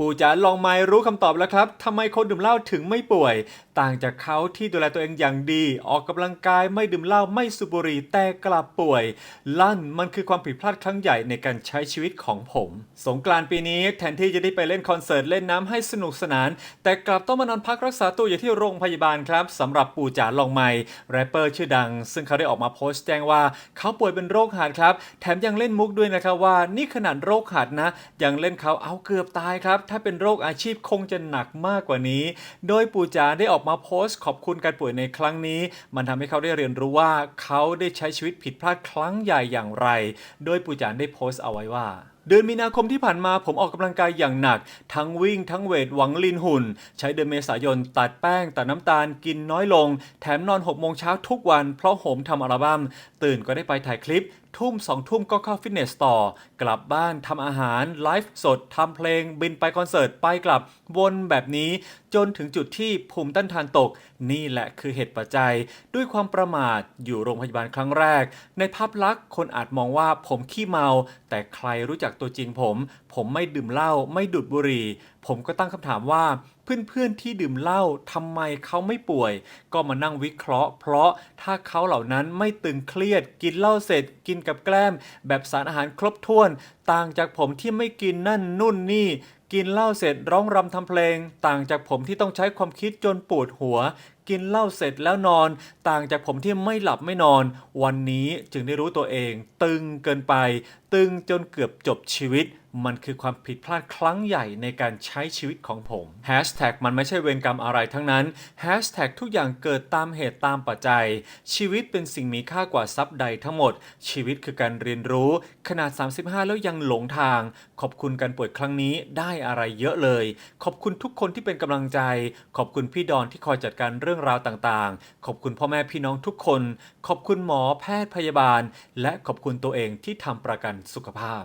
ปู่จ๋าลองไม้รู้คำตอบแล้วครับทำไมคนดื่มเหล้าถึงไม่ป่วย ต่างจากเขาที่ดูแลตัวเองอย่างดี ออกกำลังกายไม่ดื่มเหล้าไม่สูบบุหรี่แต่กลับป่วย ลั่นมันคือความผิดพลาดครั้งใหญ่ในการใช้ชีวิตของผม สงกรานต์ปีนี้แทนที่จะได้ไปเล่นคอนเสิร์ตเล่นน้ำให้สนุกสนาน แต่กลับต้องมานอนพักรักษาตัวอยู่ที่โรงพยาบาลครับสำหรับปู่จ๋าลองไม้แรปเปอร์ชื่อดัง ซึ่งเขาได้ออกมาโพสต์แจ้งว่าเขาป่วยเป็นโรคหัดครับ แถมยังเล่นมุกด้วยนะครับว่านี่ขนาดโรคหัดนะยังเล่นเขาเอาเกือบตายครับถ้าเป็นโรคอาชีพคงจะหนักมากกว่านี้ โดยปู่จ๋าได้ออกมาโพสต์ขอบคุณการป่วยในครั้งนี้ มันทำให้เขาได้เรียนรู้ว่าเขาได้ใช้ชีวิตผิดพลาดครั้งใหญ่อย่างไร โดยปู่จานได้โพสต์เอาไว้ว่า เดือนมีนาคมที่ผ่านมาผมออกกำลังกายอย่างหนัก ทั้งวิ่งทั้งเวทหวังลีนหุ่น ใช้เดือนเมษายนตัดแป้งตัดน้ำตาลกินน้อยลง แถมนอน6โมงเช้าทุกวัน เพราะโหมทำอัลบั้มตื่นก็ได้ไปถ่ายคลิป ทุ่มสองทุ่มก็เข้าฟิตเนสต่อ กลับบ้านทำอาหาร ไลฟ์สดทำเพลง บินไปคอนเสิร์ต ไปกลับวนแบบนี้ จนถึงจุดที่ภูมิต้านทานตก นี่แหละคือเหตุปัจจัย ด้วยความประมาทอยู่โรงพยาบาลครั้งแรก ในภาพลักษณ์คนอาจมองว่าผมขี้เมา แต่ใครรู้จักตัวจริงผม ผมไม่ดื่มเหล้าไม่ดูดบุหรี่ ผมก็ตั้งคำถามว่า เพื่อนๆที่ดื่มเหล้าทำไมเขาไม่ป่วย ก็มานั่งวิเคราะห์ เพราะถ้าเขาเหล่านั้นไม่ตึงเครียด กินเหล้าเสร็จ กินกับแกล้ม แบบสารอาหารครบถ้วน ต่างจากผมที่ไม่กินนั่นนู่นนี่กินเหล้าเสร็จร้องรำทำเพลง ต่างจากผมที่ต้องใช้ความคิดจนปวดหัว กินเหล้าเสร็จแล้วนอน ต่างจากผมที่ไม่หลับไม่นอน วันนี้จึงได้รู้ตัวเอง ตึงเกินไป ตึงจนเกือบจบชีวิตมันคือความผิดพลาดครั้งใหญ่ในการใช้ชีวิตของผม Hashtag มันไม่ใช่เวรกรรมอะไรทั้งนั้น Hashtag ทุกอย่างเกิดตามเหตุตามปัจจัย ชีวิตเป็นสิ่งมีค่ากว่าทรัพย์ใดทั้งหมด ชีวิตคือการเรียนรู้ขนาด 35 แล้วยังหลงทาง ขอบคุณการป่วยครั้งนี้ได้อะไรเยอะเลย ขอบคุณทุกคนที่เป็นกำลังใจ ขอบคุณพี่ดอนที่คอยจัดการเรื่องราวต่างๆ ขอบคุณพ่อแม่พี่น้องทุกคน ขอบคุณหมอแพทย์พยาบาล และขอบคุณตัวเองที่ทำประกันสุขภาพ